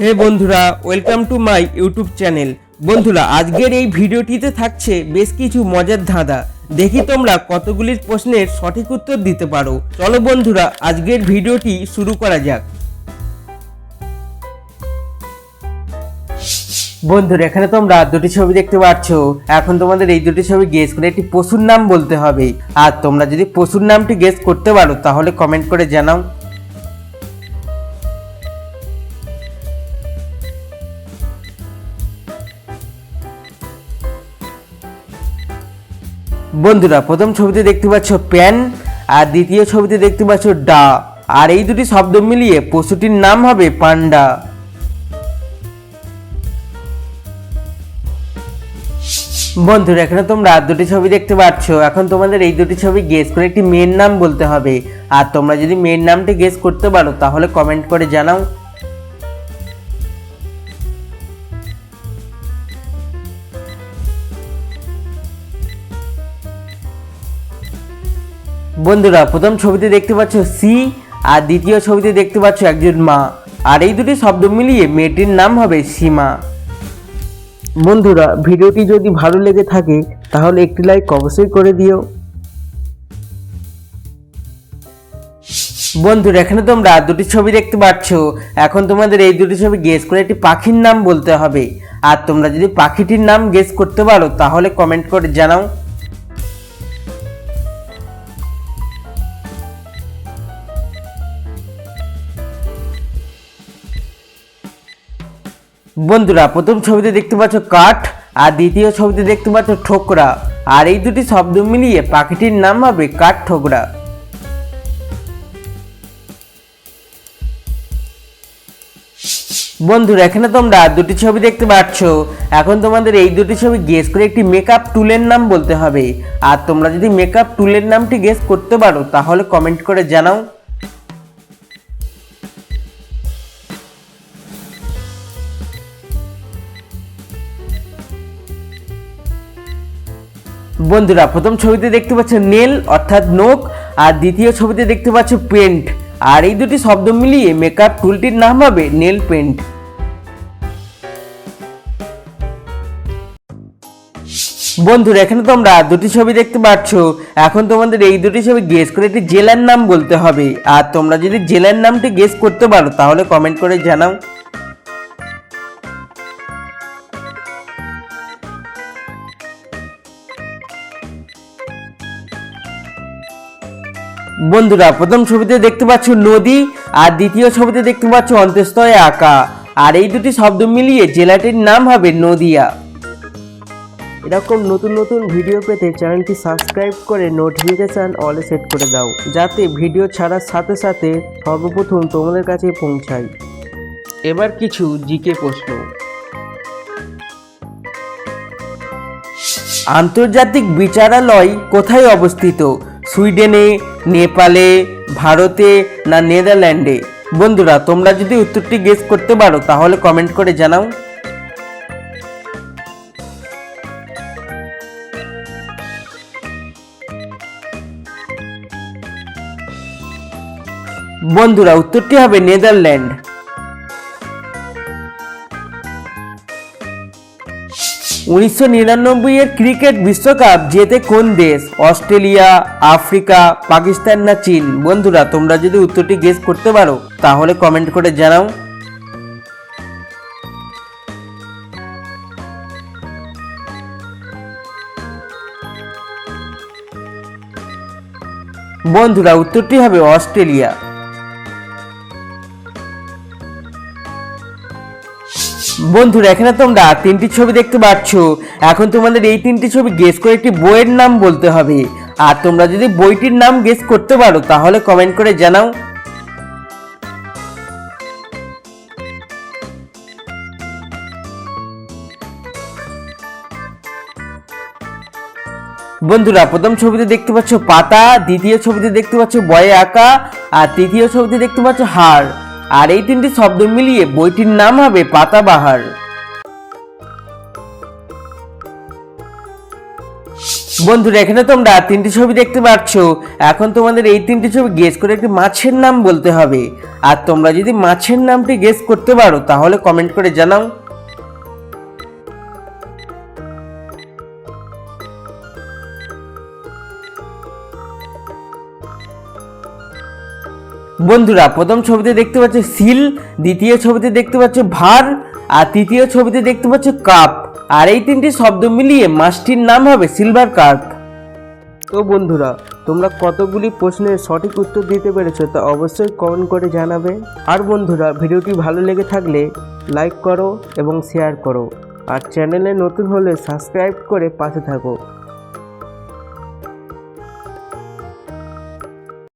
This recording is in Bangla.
হে বন্ধুরা welcome to my YouTube channel বন্ধুরা, আজকের এই ভিডিওটিতে থাকছে বেশ কিছু মজার ধাঁধা। দেখি তোমরা কতগুলির প্রশ্নের সঠিক উত্তর দিতে পারো। চলো বন্ধুরা, আজকের ভিডিওটি শুরু করা যাক। বন্ধুরা, এখানে তোমরা দুটি ছবি দেখতে পাচ্ছ। এখন তোমাদের এই দুটি ছবি গেস করে একটি পশুর নাম বলতে হবে। আর তোমরা যদি পশুর নামটি গেস করতে পারো, তাহলে কমেন্ট করে জানাও। বন্ধুরা, প্রথম ছবিতে দেখতে পাচ্ছ প্যান, আর দ্বিতীয় ছবিতে দেখতে পাচ্ছ ডা, আর এই দুটি শব্দ মিলিয়ে পশুটির নাম হবে পান্ডা। বন্ধুরা, এখানে তোমরা দুটি ছবি দেখতে পাচ্ছ। এখন তোমাদের এই দুটি ছবি গেস করে একটি মেয়ের নাম বলতে হবে। আর তোমরা যদি মেয়ের নামটি গেস করতে পারো, তাহলে কমেন্ট করে জানাও। বন্ধুরা, প্রথম ছবিতে দেখতে পাচ্ছ সি, আর দ্বিতীয় ছবিতে দেখতে পাচ্ছ একজন মা। আর এই দুটি শব্দ মিলিয়ে মেয়েটির নাম হবে সীমা। বন্ধুরা, ভিডিওটি যদি ভালো লেগে থাকে, তাহলে একটি লাইক অবশ্যই করে দিও। বন্ধুরা, এখানে তোমরা দুটি ছবি দেখতে পাচ্ছ। এখন তোমাদের এই দুটি ছবি গেস করে একটি পাখির নাম বলতে হবে। আর তোমরা যদি পাখিটির নাম গেস করতে পারো, তাহলে কমেন্ট করে জানাও। বন্ধুরা, প্রথম ছবিতে দেখতে পাচ্ছ কাঠ, আর দ্বিতীয় ছবিতে দেখতে পাচ্ছ ঠোকরা। আর এই দুটি শব্দ মিলিয়ে পাখিটির নাম হবে কাঠ ঠোকরা। বন্ধুরা, এখানে তোমরা দুটি ছবি দেখতে পাচ্ছ। এখন তোমাদের এই দুটি ছবি গেস করে একটি মেকআপ টুলের নাম বলতে হবে। আর তোমরা যদি মেকআপ টুলের নামটি গেস করতে পারো, তাহলে কমেন্ট করে জানাও। বন্ধুরা, প্রথম ছবিতে দেখতে পাচ্ছ নেল, অর্থাৎ নোক আর দ্বিতীয় ছবিতে দেখতে পাচ্ছ পেন্ট আর এই দুটি শব্দ মিলিয়ে মেকআপ টুলটির নাম হবে নেল পেন্ট বন্ধুরা, এখানে তোমরা দুটি ছবি দেখতে পাচ্ছ। এখন তোমাদের এই দুটি ছবি গেস করে একটি জেলার নাম বলতে হবে। আর তোমরা যদি জেলার নামটি গেস করতে পারো, তাহলে কমেন্ট করে জানাও। বন্ধুরা, প্রথম ছবিতে দেখতে পাচ্ছ নদী, আর দ্বিতীয় ছবিতে দেখতে পাচ্ছ অন্তস্তয়ে আঁকা। আর এই দুটি শব্দ মিলিয়ে জেলাটির নাম হবে নদিয়া। এরকম নতুন নতুন ভিডিও পেতে চ্যানেলটি সাবস্ক্রাইব করে নোটিফিকেশান অলে সেট করে দাও, যাতে ভিডিও ছাড়ার সাথে সাথে সর্বপ্রথম তোমাদের কাছে পৌঁছায়। এবার কিছু জিকে প্রশ্ন। আন্তর্জাতিক বিচারালয় কোথায় অবস্থিত? সুইডেনে, নেপালে, ভারতে না নেদারল্যান্ডে? বন্ধুরা, তোমরা যদি উত্তরটি গেস করতে পারো, তাহলে কমেন্ট করে জানাও। বন্ধুরা, উত্তরটি হবে নেদারল্যান্ড। উনিশশো নিরানব্বই এর ক্রিকেট বিশ্বকাপ জেতে কোন দেশ? অস্ট্রেলিয়া, আফ্রিকা, পাকিস্তান না চীন? বন্ধুরা, তোমরা যদি উত্তরটি গেস করতে পারো, তাহলে কমেন্ট করে জানাও। বন্ধুরা, উত্তরটি হবে অস্ট্রেলিয়া। বন্ধুরা, এখানে তোমরা তিনটি ছবি দেখতে পাচ্ছ। এখন তোমাদের এই তিনটি ছবি গেস করে একটি বইয়ের নাম বলতে হবে। আর তোমরা যদি বইটির নাম গেস করতে পারো, তাহলে কমেন্ট করে জানাও। বন্ধুরা, প্রথম ছবিতে দেখতে পাচ্ছ পাতা, দ্বিতীয় ছবিতে দেখতে পাচ্ছ বয়ে আঁকা, আর তৃতীয় ছবিতে দেখতে পাচ্ছ হাড় আর এই তিনটি শব্দ মিলিয়ে বইটির নাম হবে পাতাবাহার। বন্ধুরা, এখানে তোমরা তিনটি ছবি দেখতে পাচ্ছ এখন তোমাদের এই তিনটি ছবি গেস করে একটি মাছের নাম বলতে হবে। আর তোমরা যদি মাছের নামটি গেস করতে পারো, তাহলে কমেন্ট করে জানাও। বন্ধুরা, প্রথম ছবিতে দেখতে পাচ্ছ সিল, দ্বিতীয় ছবিতে দেখতে পাচ্ছ ভার, আর তৃতীয় ছবিতে দেখতে পাচ্ছ কাপ। আর এই তিনটি শব্দ মিলিয়ে মাছটির নাম হবে সিলভার কার্প। তো বন্ধুরা, তোমরা কতগুলি প্রশ্নের সঠিক উত্তর দিতে পেরেছ তা অবশ্যই কমেন্ট করে জানাবে। আর বন্ধুরা, ভিডিওটি ভালো লেগে থাকলে লাইক করো এবং শেয়ার করো। আর চ্যানেলে নতুন হলে সাবস্ক্রাইব করে পাশে থাকো।